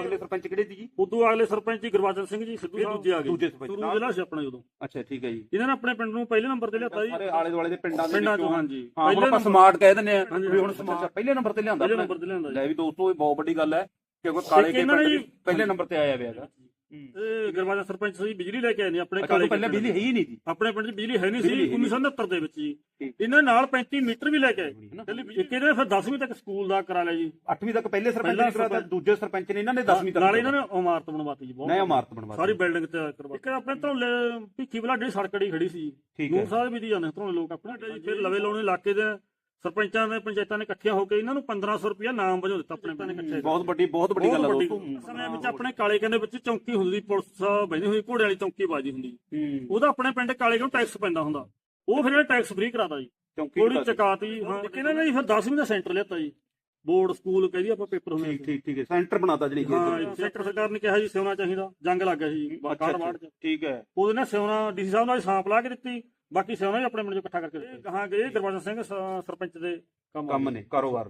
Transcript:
ਅਗਲੇ ਸਰਪੰਚ ਕਿਹੜੇ ਸੀ ਜੀ? ਉਦੋਂ ਅਗਲੇ ਸਰਪੰਚ ਜੀ ਗੁਰਬਚਨ ਸਿੰਘ ਜੀ ਸਿੱਧੂ ਸਾਹਿਬ ਦੂਜੇ- ਦੂਜੇ ਸਰਪੰਚ ਨਾਲ। ਜ਼ਿਲ੍ਹਾ ਸੀ ਆਪਣਾ ਜਦੋਂ ਅੱਛਾ ਠੀਕ ਹੈ ਜੀ। ਇਹਨਾਂ ਨੇ ਆਪਣੇ ਪਿੰਡ ਨੂੰ ਪਹਿਲੇ ਨੰਬਰ ਤੇ ਲਿਆਤਾ ਜੀ। ਸਾਰੇ ਆਲੇ ਦੁਆਲੇ ਦੇ ਪਿੰਡਾਂ ਦੇ ਪਿੰਡਾਂ ਚੋਂ ਹਾਂਜੀ। ਪਹਿਲੇ ਆਪਾਂ ਸਮਾਰਟ ਕਹਿ ਦਿੰਦੇ ਆ ਵੀ ਹੁਣ। ਸਮਾਰਟ ਪਹਿਲੇ ਨੰਬਰ ਤੇ ਲਿਆਂਦਾ ਪਹਿਲੇ। ਨੰਬਰ ਤੇ ਲਿਆਂਦਾ ਜੀ। ਲੈ ਵੀ ਦੋਸਤੋ ਇਹ ਬਹੁਤ ਵੱਡੀ ਗੱਲ ਹੈ ਕਿਉਂਕਿ ਕਾਲੇ ਕੇ ਪਿੰਡ ਪਹਿਲੇ ਨੰਬਰ ਤੇ ਆਇਆ ਹੋਇਆ ਹੈਗਾ। ਇਹ ਗੁਰਬਚਨ ਸਰਪੰਚ ਸੀ ਬਿਜਲੀ ਲੈ ਕੇ ਆਏ ਨੇ ਆਪਣੇ ਕਾਲੇ ਤੋਂ ਪਹਿਲਾਂ। ਬਿਜਲੀ ਹੈ ਹੀ ਨਹੀਂ ਸੀ ਆਪਣੇ ਪਿੰਡ 'ਚ ਬਿਜਲੀ ਹੈ ਨਹੀਂ ਸੀ ਬਿਜਲੀ ਹੈ ਨਹੀਂ। 1969 ਦੇ ਵਿੱਚ ਜੀ। ਇਹਨਾਂ ਨਾਲ 35 ਮੀਟਰ ਵੀ ਲੈ ਕੇ ਆਏ। ਇਹਨੇ ਫਿਰ 10ਵੀਂ ਤੱਕ ਸਕੂਲ ਦਾ ਕਰਾ ਲਿਆ ਜੀ? 8ਵੀਂ ਤੱਕ ਪਹਿਲੇ ਸਰਪੰਚ ਨੇ ਕਰਾਤਾ ਦੂਜੇ ਸਰਪੰਚ ਨੇ ਇਹਨਾਂ ਨੇ 10ਵੀਂ ਤੱਕ ਨਾਲੇ ਇਹਨਾਂ ਨੇ ਇਮਾਰਤ ਬਣਵਾਤੀ ਜੀ ਬਹੁਤ ਇਮਾਰਤ ਬਣਵਾ ਸਾਰੀ ਬਿਲਡਿੰਗ ਤਿਆਰ ਕਰਵਾ ਇੱਕ ਆਪਣੇ ਧਰੋਲੇ ਭਿੱਖੀ ਬਲਾ ਜਿਹੜੀ ਸੜਕੜੀ ਖੜੀ ਸੀ ਠੀਕ ਹੈ। ਨੂਰ ਸਾਹਿਬ ਵੀ ਦੀ ਜਾਂਦੇ ਧਰੋਲੇ ਲੋਕ ਆਪਣੇ ਫਿਰ ਲਵੇ ਲਾਉਣੇ ਇਲਾਕੇ ਦੇ ਸਰਪੰਚਾਂ ਨੇ ਪੰਚਾਇਤਾਂ ਨੇ ਇਕੱਠੀਆਂ ਹੋ ਕੇ ਇਹਨਾਂ ਨੂੰ 1500 ਰੁਪਇਆ ਨਾਮ ਵਜੋਂ ਦਿੱਤਾ ਆਪਣੇ ਪਿੰਡ ਇਕੱਠੇ ਬਹੁਤ ਵੱਡੀ ਬਹੁਤ ਵੱਡੀ ਗੱਲ ਹੈ ਦੋਸਤੋ। ਸਮੇਂ ਵਿੱਚ ਆਪਣੇ ਕਾਲੇ ਕਹਿੰਦੇ ਵਿੱਚ ਚੌਂਕੀ ਹੁੰਦੀ ਪੁਲਿਸ ਬੈਠੀ ਹੋਈ ਘੋੜੇ ਵਾਲੀ ਚੌਂਕੀ ਬਾਜੀ ਹੁੰਦੀ ਉਹਦਾ ਆਪਣੇ ਪਿੰਡ ਕਾਲੇ ਕੋਲ ਟੈਕਸ ਪੈਂਦਾ ਹੁੰਦਾ। ਉਹ ਫਿਰ ਇਹਨੇ ਟੈਕਸ ਫ੍ਰੀ ਕਰਾਤਾ ਜੀ। ਚੌਂਕੀ। ਚਕਾਤੀ ਹਾਂ ਇਹਨਾਂ ਨੇ ਜੀ ਫਿਰ 10ਵੀਂ ਦਾ ਸੈਂਟਰ ਲਿਆਤਾ ਜੀ। ਬੋਰਡ ਸਕੂਲ ਕਹਿੰਦੀ ਆਪਾਂ ਪੇਪਰ ਹੁੰਦੇ ਠੀਕ ਠੀਕ ਠੀਕ ਹੈ। ਸੈਂਟਰ ਬਣਾਤਾ ਜਿਹੜੀ ਹਾਂ ਸੈਂਟਰ ਸਰਕਾਰ ਨੇ ਕਿਹਾ ਜੀ ਸਿਉਣਾ ਚਾਹੀਦਾ। ਜੰਗ ਲੱਗ ਗਿਆ ਸੀ ਅੱਛਾ, ਕਾਰ ਅੱਛਾ। ਵਾੜ ਚ। ਠੀਕ ਹੈ। ਉਹਦੇ ਨੇ ਸਿਉਣਾ ਡੀਸੀ ਸਾਹਿਬ ਨਾਲ ਸਾਂਪ ਲਾ ਕੇ ਦਿੱਤੀ। ਬਾਕੀ ਸਿਉਣਾ ਵੀ ਆਪਣੇ ਪਿੰਡ ਚ ਇਕੱਠਾ ਕਰਕੇ ਦਿੱਤੇ ਗਏ ਗੁਰਬਚਨ ਸਿੰਘ ਸ- ਸਰਪੰਚ ਦੇ ਕੰਮ ਕੰਮ ਨੇ ਕਾਰੋਬਾਰ ਨੇ।